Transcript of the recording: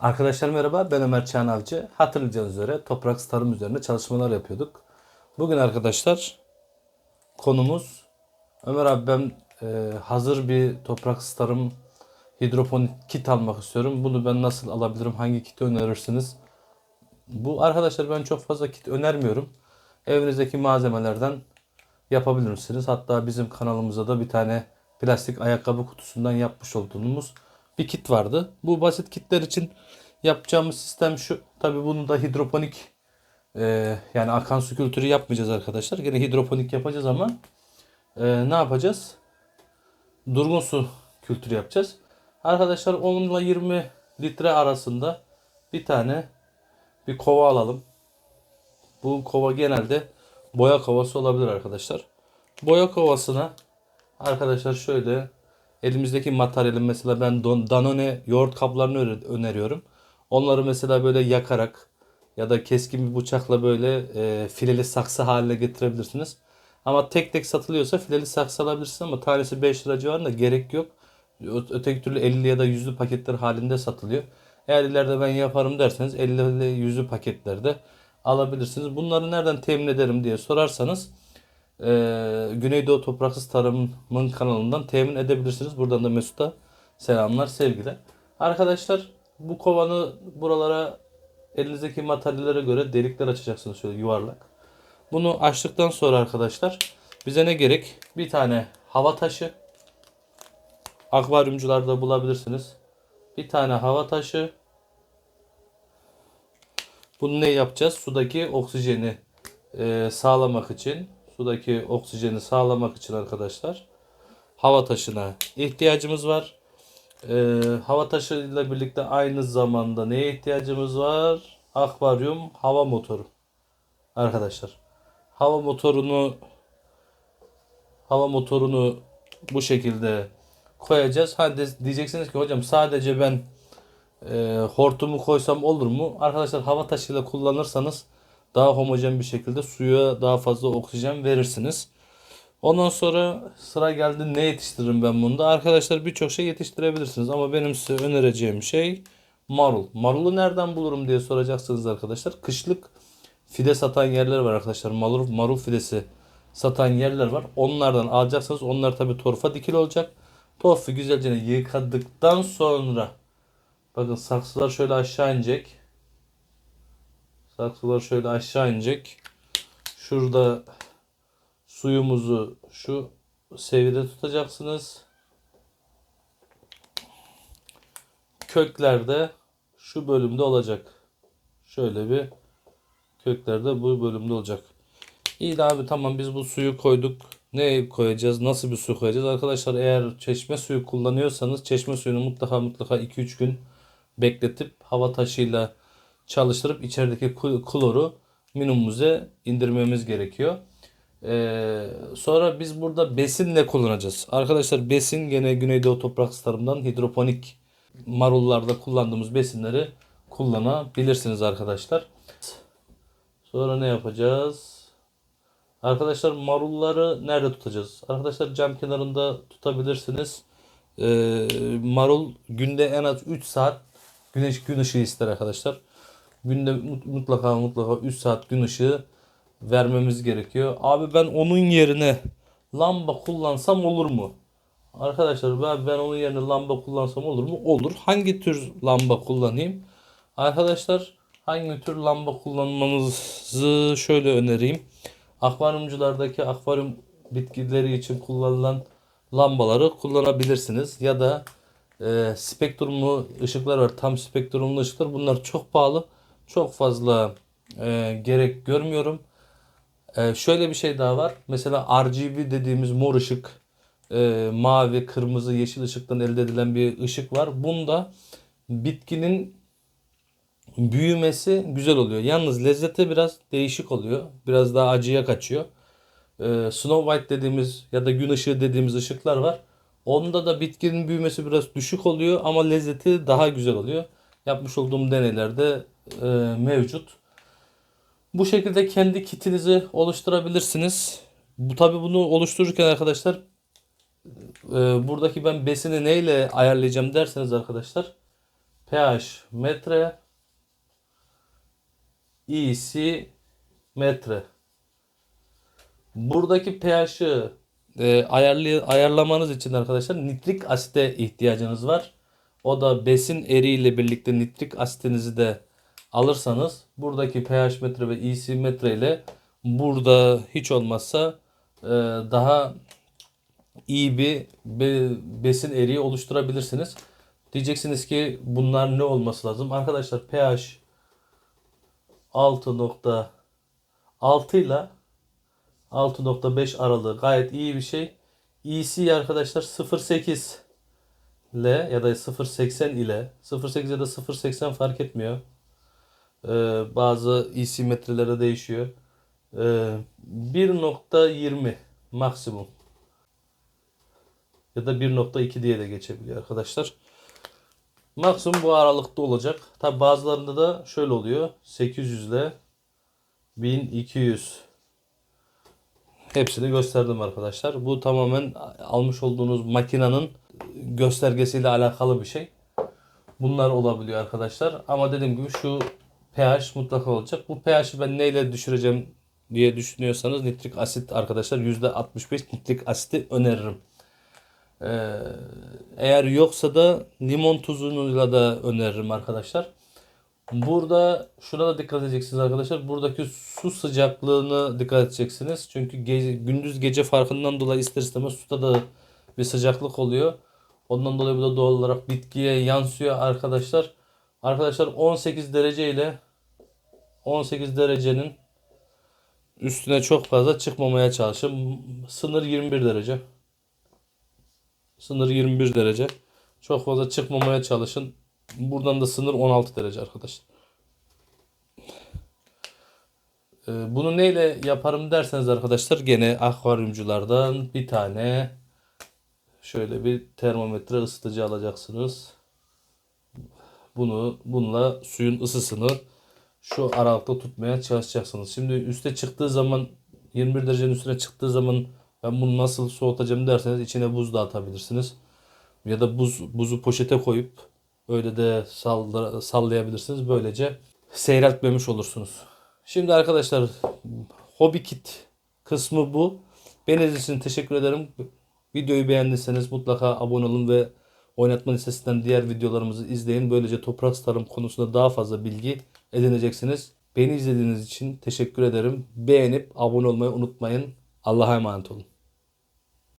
Arkadaşlar merhaba ben Ömer Çağan Avcı. Hatırlayacağınız üzere toprak tarım üzerine çalışmalar yapıyorduk. Bugün arkadaşlar konumuz Ömer abi ben e, hazır bir toprak tarım hidroponik kit almak istiyorum. Bunu ben nasıl alabilirim? Hangi kiti önerirsiniz? Bu arkadaşlar ben çok fazla kit önermiyorum. Evinizdeki malzemelerden yapabilir misiniz? Hatta bizim kanalımızda da bir tane plastik ayakkabı kutusundan yapmış olduğumuz bir kit vardı. Bu basit kitler için yapacağımız sistem şu. Tabii bunu da hidroponik e, yani akan su kültürü yapmayacağız arkadaşlar. Yine hidroponik yapacağız ama e, ne yapacağız? Durgun su kültürü yapacağız. Arkadaşlar 10 ile 20 litre arasında bir tane bir kova alalım. Bu kova genelde boya kovası olabilir arkadaşlar. Boya kovasına arkadaşlar şöyle elimizdeki materyalin mesela ben Danone yoğurt kaplarını öne- öneriyorum. Onları mesela böyle yakarak ya da keskin bir bıçakla böyle e, fileli saksı haline getirebilirsiniz. Ama tek tek satılıyorsa fileli saksı alabilirsiniz ama tanesi 5 lira civarında gerek yok. Öteki türlü 50 ya da yüzlü paketler halinde satılıyor. Eğer ileride ben yaparım derseniz 50 yüzlü paketlerde alabilirsiniz. Bunları nereden temin ederim diye sorarsanız e, Güneydoğu Topraksız Tarım'ın kanalından temin edebilirsiniz. Buradan da Mesut'a selamlar, sevgiler. Arkadaşlar bu kovanı buralara elinizdeki materyallere göre delikler açacaksınız şöyle yuvarlak. Bunu açtıktan sonra arkadaşlar bize ne gerek? Bir tane hava taşı. Akvaryumcularda bulabilirsiniz. Bir tane hava taşı. Bunu ne yapacağız? Sudaki oksijeni e, sağlamak için, sudaki oksijeni sağlamak için arkadaşlar hava taşına ihtiyacımız var. E, hava taşıyla birlikte aynı zamanda neye ihtiyacımız var? Akvaryum hava motoru. Arkadaşlar hava motorunu hava motorunu bu şekilde koyacağız. Ha diyeceksiniz ki hocam sadece ben e, hortumu koysam olur mu? Arkadaşlar hava taşıyla kullanırsanız daha homojen bir şekilde suya daha fazla oksijen verirsiniz. Ondan sonra sıra geldi ne yetiştiririm ben bunda? Arkadaşlar birçok şey yetiştirebilirsiniz ama benim size önereceğim şey marul. Marulu nereden bulurum diye soracaksınız arkadaşlar. Kışlık fide satan yerler var arkadaşlar. Marul, marul fidesi satan yerler var. Onlardan alacaksınız. Onlar tabi torfa dikili olacak. Torfu güzelce yıkadıktan sonra bakın saksılar şöyle aşağı inecek. Saksılar şöyle aşağı inecek. Şurada suyumuzu şu seviyede tutacaksınız. Köklerde şu bölümde olacak. Şöyle bir köklerde bu bölümde olacak. İyi de abi tamam biz bu suyu koyduk. Ne koyacağız? Nasıl bir su koyacağız? Arkadaşlar eğer çeşme suyu kullanıyorsanız çeşme suyunu mutlaka mutlaka 2-3 gün bekletip hava taşıyla çalıştırıp içerideki kl- kloru minimumuze indirmemiz gerekiyor. Ee, sonra biz burada besin ne kullanacağız? Arkadaşlar besin gene Güneydoğu Toprak Tarım'dan hidroponik marullarda kullandığımız besinleri kullanabilirsiniz arkadaşlar. Sonra ne yapacağız? Arkadaşlar marulları nerede tutacağız? Arkadaşlar cam kenarında tutabilirsiniz. Ee, marul günde en az 3 saat güneş gün ışığı ister arkadaşlar. Günde mut- mutlaka mutlaka 3 saat gün ışığı vermemiz gerekiyor. Abi ben onun yerine lamba kullansam olur mu? Arkadaşlar ben, ben onun yerine lamba kullansam olur mu? Olur. Hangi tür lamba kullanayım? Arkadaşlar hangi tür lamba kullanmanızı şöyle önereyim. Akvaryumculardaki akvaryum bitkileri için kullanılan lambaları kullanabilirsiniz. Ya da e, spektrumlu ışıklar var. Tam spektrumlu ışıklar. Bunlar çok pahalı. Çok fazla e, gerek görmüyorum. E, şöyle bir şey daha var. Mesela RGB dediğimiz mor ışık, e, mavi, kırmızı, yeşil ışıktan elde edilen bir ışık var. Bunda bitkinin büyümesi güzel oluyor. Yalnız lezzeti biraz değişik oluyor. Biraz daha acıya kaçıyor. Ee, Snow White dediğimiz ya da gün ışığı dediğimiz ışıklar var. Onda da bitkinin büyümesi biraz düşük oluyor ama lezzeti daha güzel oluyor. Yapmış olduğum deneylerde e, mevcut. Bu şekilde kendi kitinizi oluşturabilirsiniz. Bu tabi bunu oluştururken arkadaşlar e, buradaki ben besini neyle ayarlayacağım derseniz arkadaşlar pH metre, EC metre. Buradaki pH'ı e, ayarlay- ayarlamanız için arkadaşlar nitrik asite ihtiyacınız var. O da besin eriğiyle birlikte nitrik asitinizi de alırsanız buradaki pH metre ve EC metre ile burada hiç olmazsa e, daha iyi bir be- besin eriği oluşturabilirsiniz. Diyeceksiniz ki bunlar ne olması lazım? Arkadaşlar pH 6.6 ile 6.5 aralığı gayet iyi bir şey. EC arkadaşlar 0.8 ile ya da 0.80 ile 0.8 ya da 0.80 fark etmiyor. Ee, bazı EC metrelere değişiyor. Ee, 1.20 maksimum. Ya da 1.2 diye de geçebiliyor arkadaşlar. Maksimum bu aralıkta olacak. Tabi bazılarında da şöyle oluyor. 800 ile 1200 hepsini gösterdim arkadaşlar. Bu tamamen almış olduğunuz makinenin göstergesiyle alakalı bir şey. Bunlar olabiliyor arkadaşlar. Ama dediğim gibi şu pH mutlaka olacak. Bu pH'i ben neyle düşüreceğim diye düşünüyorsanız nitrik asit arkadaşlar %65 nitrik asiti öneririm. Ee, eğer yoksa da limon tuzuyla da öneririm arkadaşlar. Burada şuna da dikkat edeceksiniz arkadaşlar. Buradaki su sıcaklığını dikkat edeceksiniz. Çünkü gece, gündüz gece farkından dolayı ister istemez suda da bir sıcaklık oluyor. Ondan dolayı bu da doğal olarak bitkiye yansıyor arkadaşlar. Arkadaşlar 18 derece ile 18 derecenin üstüne çok fazla çıkmamaya çalışın. Sınır 21 derece. Sınır 21 derece. Çok fazla çıkmamaya çalışın. Buradan da sınır 16 derece arkadaşlar. Ee, Bunu neyle yaparım derseniz arkadaşlar gene akvaryumculardan bir tane şöyle bir termometre ısıtıcı alacaksınız. Bunu bununla suyun ısısını şu aralıkta tutmaya çalışacaksınız. Şimdi üste çıktığı zaman 21 derecenin üstüne çıktığı zaman ben bunu nasıl soğutacağım derseniz içine buz da atabilirsiniz. Ya da buz buzu poşete koyup öyle de salla- sallayabilirsiniz. Böylece seyreltmemiş olursunuz. Şimdi arkadaşlar Hobby Kit kısmı bu. Beni için teşekkür ederim. Videoyu beğendiyseniz mutlaka abone olun ve oynatma listesinden diğer videolarımızı izleyin. Böylece toprak tarım konusunda daha fazla bilgi edineceksiniz. Beni izlediğiniz için teşekkür ederim. Beğenip abone olmayı unutmayın. Allah'a emanet olun.